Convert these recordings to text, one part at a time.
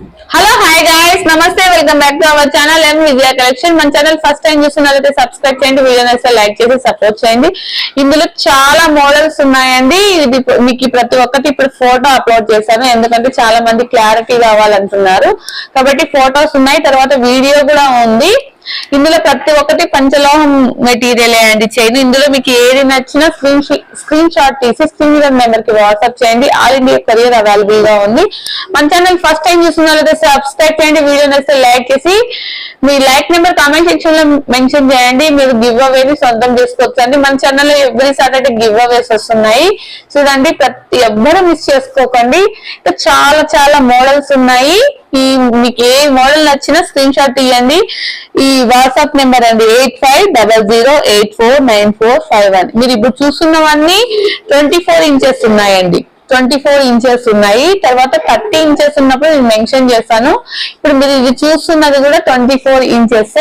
Hello hi guys నమస్తే welcome back to our channel M Vijaya collection మన channel first time చూస్తున్నట్లయితే subscribe చేయండి video నచ్చితే like చేసి సపోర్ట్ చేయండి. ఇందులో చాలా మోడల్స్ ఉన్నాయండి. ఇది మీకు ప్రతి ఒక్కటి ఇప్పుడు ఫోటో అప్లోడ్ చేశాను. ఎందుకంటే చాలా మంది క్లారిటీ కావాలంటున్నారు. కాబట్టి ఫోటోస్ ఉన్నాయి తర్వాత వీడియో కూడా ఉంది. ఇందులో ప్రతి ఒక్కటి పంచలోహం మెటీరియల్ అండి. చైన్ ఇందులో మీకు ఏది నచ్చినా స్క్రీన్ స్క్రీన్ షాట్ తీసి స్క్రీన్ మీద నెంబర్కి వాట్సాప్ చేయండి. ఆల్ ఇండియా కొరియర్ అవైలబుల్గా ఉంది. మన ఛానల్ ఫస్ట్ టైం చూస్తున్నట్లయితే సబ్స్క్రైబ్ చేయండి. వీడియో నచ్చితే లైక్ చేసి మీ లైక్ నెంబర్ కామెంట్ సెక్షన్లో మెన్షన్ చేయండి. మీరు గివ్ అవేని సొంతం చేసుకోవచ్చు అండి మన ఛానల్లో ఎవ్రీ సాటర్డే గివ్ అవేస్ వస్తున్నాయి. చూడండి ప్రతి ఎవ్వరూ మిస్ చేసుకోకండి. ఇంకా చాలా చాలా మోడల్స్ ఉన్నాయి. ఈ మీకు ఏ మోడల్ నచ్చినా స్క్రీన్ షాట్ తీయండి. ఈ వాట్సాప్ నెంబర్ అండి eight five double zero eight four nine four five one. మీరు ఇప్పుడు చూస్తున్నవన్నీ ట్వంటీ ఫోర్ ఇంచెస్ ఉన్నాయండి. ట్వంటీ ఫోర్ ఇంచెస్ ఉన్నాయి. తర్వాత థర్టీ ఇంచెస్ ఉన్నప్పుడు నేను మెన్షన్ చేస్తాను. ఇప్పుడు మీరు ఇది చూస్తున్నది కూడా ట్వంటీ ఫోర్ ఇంచెస్.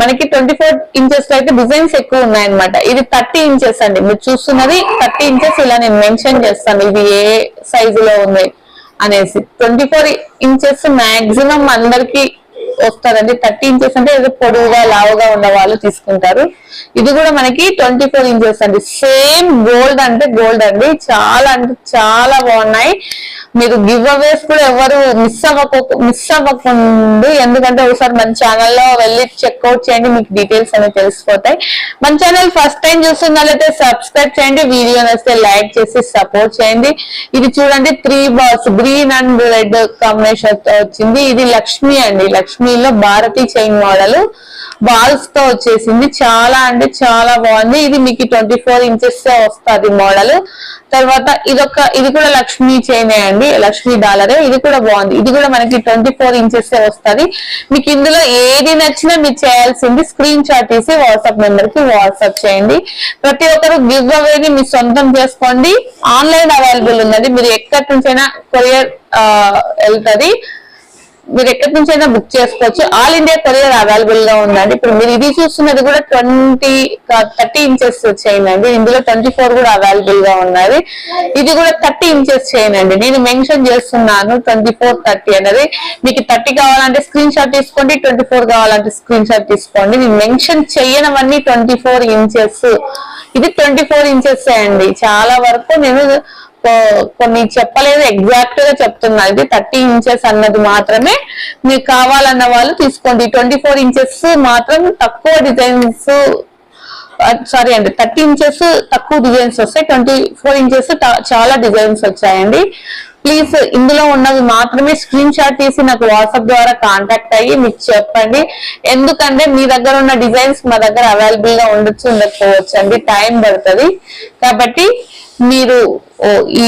మనకి ట్వంటీ ఫోర్ ఇంచెస్లో అయితే డిజైన్స్ ఎక్కువ ఉన్నాయన్నమాట. ఇది థర్టీ ఇంచెస్ అండి. మీరు చూస్తున్నది థర్టీ ఇంచెస్ ఇలా నేను మెన్షన్ చేస్తాను. ఇది ఏ సైజులో ఉంది? అనేసి. ట్వంటీ ఫోర్ ఇంచెస్ మాక్సిమం అందరికి వస్తారండి థర్టీ ఇంచెస్ అంటే ఏదో పొడవుగా లావుగా ఉన్న వాళ్ళు తీసుకుంటారు. ఇది కూడా మనకి ట్వంటీ ఫోర్ ఇంచెస్ అండి. సేమ్ గోల్డ్ అంటే గోల్డ్ అండి. చాలా అంటే చాలా బాగున్నాయి. మీరు గివ్ అవేస్ కూడా ఎవరు మిస్ అవ్వక మిస్ అవ్వకుండా ఎందుకంటే ఒకసారి మన ఛానల్లో వెళ్ళి చెక్అవుట్ చేయండి మీకు డీటెయిల్స్ అనేవి తెలిసిపోతాయి. మన ఛానల్ ఫస్ట్ టైం చూస్తున్నట్లయితే సబ్స్క్రైబ్ చేయండి వీడియో నచ్చితే లైక్ చేసి సపోర్ట్ చేయండి. ఇది చూడండి three balls green and red combination వచ్చింది. ఇది లక్ష్మి అండి. లక్ష్మిలో భారతి చైన్ మోడల్ బాల్స్తో వచ్చేసింది. చాలా అంటే చాలా బాగుంది. ఇది మీకు ట్వంటీ ఫోర్ ఇంచెస్ వస్తుంది మోడల్ తర్వాత ఇదొక ఇది కూడా లక్ష్మీ చైనే అండి. లక్ష్మీ డాలరే ఇది కూడా బాగుంది. ఇది కూడా మనకి ట్వంటీ ఫోర్ ఇంచెస్ వస్తుంది. మీకు ఇందులో ఏది నచ్చినా మీరు చేయాల్సింది స్క్రీన్ షాట్ తీసి వాట్సాప్ నెంబర్కి వాట్సాప్ చేయండి. ప్రతి ఒక్కరు గివ్ అవేని మీ సొంతం చేసుకోండి. ఆన్లైన్ అవైలబుల్ ఉన్నది. మీరు ఎక్కడి నుంచైనా కొరియర్ వెళ్తుంది. మీరు ఎక్కడి నుంచి అయినా బుక్ చేసుకోవచ్చు. ఆల్ ఇండియా కొరియర్ అవైలబుల్గా ఉందండి. ఇప్పుడు మీరు ఇది చూస్తున్నది కూడా ట్వంటీ థర్టీ ఇంచెస్ చైన్ అండి ఇందులో ట్వంటీ ఫోర్ కూడా అవైలబుల్గా ఉన్నది. ఇది కూడా థర్టీ ఇంచెస్ చైన్ అండి నేను మెన్షన్ చేస్తున్నాను ట్వంటీ ఫోర్ థర్టీ అనేది. మీకు థర్టీ కావాలంటే స్క్రీన్ షాట్ తీసుకోండి. ట్వంటీ ఫోర్ కావాలంటే స్క్రీన్ షాట్ తీసుకోండి. నేను మెన్షన్ చేయనవన్నీ ట్వంటీ ఫోర్ ఇంచెస్ ఇది ట్వంటీ ఫోర్ ఇంచెస్ అండి. చాలా వరకు నేను కొన్ని చెప్పలేదు ఎగ్జాక్ట్గా చెప్తున్నా. ఇది థర్టీ ఇంచెస్ అన్నది మాత్రమే మీకు కావాలన్న వాళ్ళు తీసుకోండి. ట్వంటీ ఫోర్ ఇంచెస్ మాత్రం తక్కువ డిజైన్స్ సారీ అండి థర్టీ ఇంచెస్ తక్కువ డిజైన్స్ వస్తాయి. ట్వంటీ ఫోర్ ఇంచెస్ చాలా డిజైన్స్ వచ్చాయండి. ప్లీజ్ ఇందులో ఉన్నవి మాత్రమే స్క్రీన్ షాట్ తీసి నాకు వాట్సాప్ ద్వారా కాంటాక్ట్ అయ్యి మీకు చెప్పండి. ఎందుకంటే మీ దగ్గర ఉన్న డిజైన్స్ మా దగ్గర అవైలబుల్గా ఉండొచ్చు ఉండకపోవచ్చు అండి. టైం పడుతుంది. కాబట్టి మీరు ఈ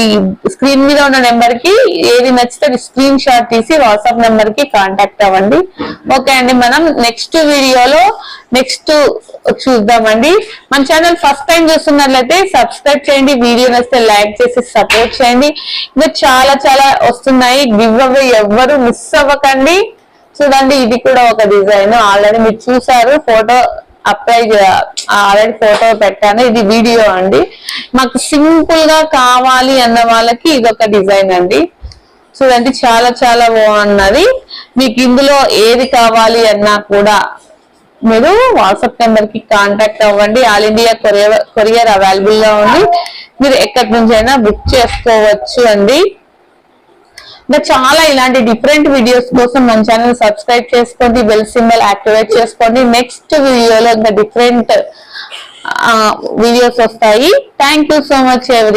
స్క్రీన్ మీద ఉన్న నెంబర్కి ఏది నచ్చితే స్క్రీన్ షాట్ తీసి వాట్సాప్ నెంబర్కి కాంటాక్ట్ అవ్వండి. ఓకే అండి మనం నెక్స్ట్ వీడియోలో నెక్స్ట్ చూద్దామండి. మన ఛానల్ ఫస్ట్ టైం చూస్తున్నట్లయితే సబ్స్క్రైబ్ చేయండి వీడియో నచ్చితే లైక్ చేసి సపోర్ట్ చేయండి. ఇంకా చాలా చాలా వస్తున్నాయి గివ్ అవే ఎవ్వరు మిస్ అవ్వకండి. చూడండి ఇది కూడా ఒక డిజైన్. ఆల్రెడీ మీరు చూసారు ఫోటో అప్లై ఆల్రెడీ ఫోటో పెట్టాను. ఇది వీడియో అండి. మాకు సింపుల్గా కావాలి అన్న వాళ్ళకి ఇది ఒక డిజైన్ అండి. చూడండి చాలా చాలా బాగున్నది. మీకు ఇందులో ఏది కావాలి అన్నా కూడా మీరు వాట్సాప్ నెంబర్కి కాంటాక్ట్ అవ్వండి. ఆల్ ఇండియా కొరియర్ కొరియర్ అవైలబుల్గా ఉంది. మీరు ఎక్కడి నుంచి అయినా బుక్ చేసుకోవచ్చు అండి. ఇంకా చాలా ఇలాంటి డిఫరెంట్ వీడియోస్ కోసం మన ఛానల్ సబ్స్క్రైబ్ చేసుకోండి బెల్ సింబల్ యాక్టివేట్ చేసుకోండి. నెక్స్ట్ వీడియోలో ఇంకా డిఫరెంట్ వీడియోస్ వస్తాయి. థ్యాంక్ యూ సో మచ్ ఎవరి